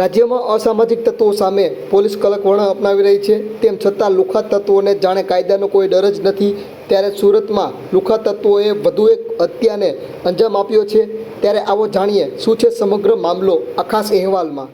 રાજ્યમાં અસામાજિક તત્વો સામે પોલીસ કલક વલણ અપનાવી રહી છે. તેમ છતાં લુખા તત્વોને જાણે કાયદાનો કોઈ ડર જ નથી. ત્યારે સુરતમાં લુખા તત્વોએ વધુ એક હત્યાને અંજામ આપ્યો છે. ત્યારે આવો જાણીએ શું છે સમગ્ર મામલો આ અહેવાલમાં.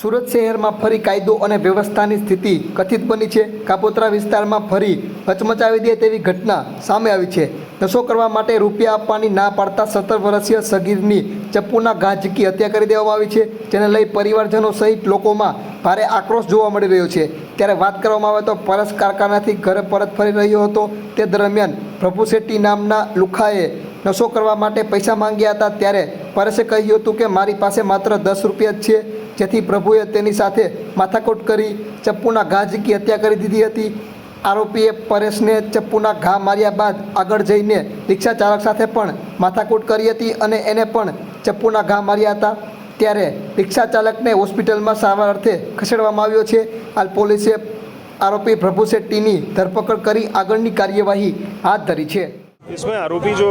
સુરત શહેરમાં ફરી કાયદો અને વ્યવસ્થાની સ્થિતિ કથિત બની છે. કાપોત્રા વિસ્તારમાં ફરી હચમચાવી દે તેવી ઘટના સામે આવી છે. નશો કરવા માટે રૂપિયા આપવાની ના પાડતા સત્તર વર્ષીય સગીરની ચપ્પુના ઘા ઝીકી હત્યા કરી દેવામાં આવી છે. જેને લઈ પરિવારજનો સહિત લોકોમાં ભારે આક્રોશ જોવા મળી રહ્યો છે. ત્યારે વાત કરવામાં આવે તો પરસ કારખાનાથી ઘરે પરત ફરી રહ્યો હતો. તે દરમિયાન પ્રભુ શેટ્ટી નામના લુખાએ નશો કરવા માટે પૈસા માંગ્યા હતા. ત્યારે પરેશે કહ્યું હતું કે મારી પાસે માત્ર દસ રૂપિયા જ છે. જેથી પ્રભુએ તેની સાથે માથાકૂટ કરી ચપ્પુના ઘા ઝીકી હત્યા કરી દીધી હતી. આરોપીએ પરેશને ચપ્પુના ઘા માર્યા બાદ આગળ જઈને રિક્ષા ચાલક સાથે પણ માથાકૂટ કરી હતી અને એને પણ ચપ્પુના ઘા માર્યા હતા. ત્યારે રિક્ષા ચાલકને હોસ્પિટલમાં સારવાર અર્થે ખસેડવામાં આવ્યો છે. હાલ પોલીસે આરોપી પ્રભુ શેટ્ટીની ધરપકડ કરી આગળની કાર્યવાહી હાથ ધરી છે. इसमें आरोपी जो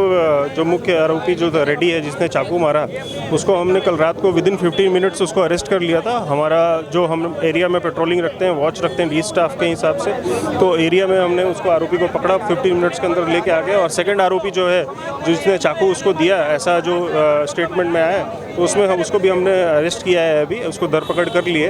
जो मुख्य आरोपी जो था रेड्डी है, जिसने चाकू मारा, उसको हमने कल रात को विद इन 15 मिनट्स उसको अरेस्ट कर लिया था। हमारा जो हम एरिया में पेट्रोलिंग रखते हैं वॉच रखते हैं डी स्टाफ के हिसाब से तो एरिया में हमने उसको आरोपी को पकड़ा 15 मिनट्स के अंदर लेके आ गए और सेकेंड आरोपी जो है, जिसने चाकू उसको दिया, ऐसा जो स्टेटमेंट में आया तो उसमें हम, उसको भी हमने अरेस्ट किया है अभी, उसको धरपकड़ कर लिए।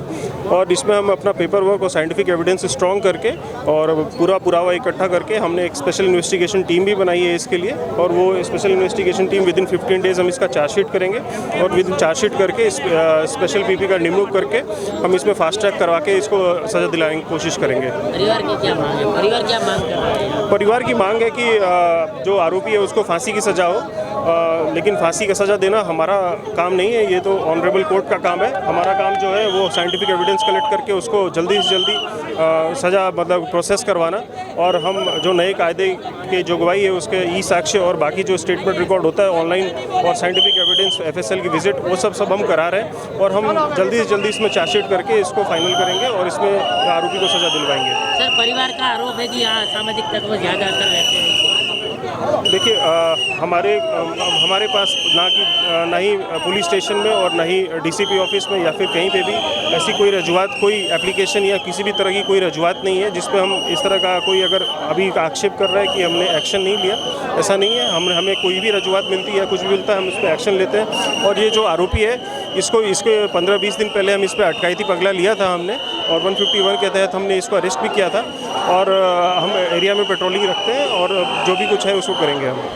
और इसमें हम अपना पेपर वर्क और साइंटिफिक एविडेंस स्ट्रॉन्ग करके और पूरा पुरावा इकट्ठा करके हमने एक स्पेशल इन्वेस्टिगेशन टीम भी बनाई है इसके लिए और वो special investigation team within fifteen days हम इसका चार्जशीट करेंगे और विद इन चार्जशीट करके स्पेशल पीपी का रिमूव करके हम इसमें फास्ट ट्रैक करवा के इसको सजा दिलाने की कोशिश करेंगे। परिवार की क्या मांग है? परिवार क्या मांग कर रहा है? परिवार की मांग है कि जो आरोपी है उसको फांसी की सज़ा हो। लेकिन फांसी का सज़ा देना हमारा काम नहीं है, ये तो ऑनरेबल कोर्ट का काम है। हमारा काम जो है, वो साइंटिफिक एविडेंस कलेक्ट करके उसको जल्दी से जल्दी सज़ा मतलब प्रोसेस करवाना। और हम जो नए कायदे की जोगवाई है, उसके ई साक्ष्य और बाकी जो स्टेटमेंट रिकॉर्ड होता है ऑनलाइन और साइंटिफिक एविडेंस एफएसएल की विज़िट वो सब सब हम करा रहे हैं। और हम जल्दी से जल्दी इसमें चार्जशीट करके इसको फाइनल करेंगे और इसमें आरोपी को सज़ा दिलवाएँगे। सर, परिवार का आरोप है कि यहाँ सामाजिक तत्व ज़्यादातर रहते हैं। देखिए हमारे हमारे पास ना कि ना ही पुलिस स्टेशन में और ना ही डीसीपी ऑफ़िस में या फिर कहीं पे भी ऐसी कोई रजुआत, कोई एप्लीकेशन या किसी भी तरह की कोई रजुआत नहीं है जिसपे हम इस तरह का कोई अगर अभी आक्षेप कर रहा है कि हमने एक्शन नहीं लिया, ऐसा नहीं है। हम, हमें कोई भी रजूआत मिलती है, कुछ भी मिलता है, हम उस पर एक्शन लेते हैं। और ये जो आरोपी है इसको, इसके पंद्रह बीस दिन पहले हम इस पर अटकायती पगला लिया था हमने, और 151 के तहत हमने इसको अरेस्ट भी किया था, और हम एरिया में पेट्रोलिंग रखते हैं, और जो भी कुछ है उसको करेंगे हम।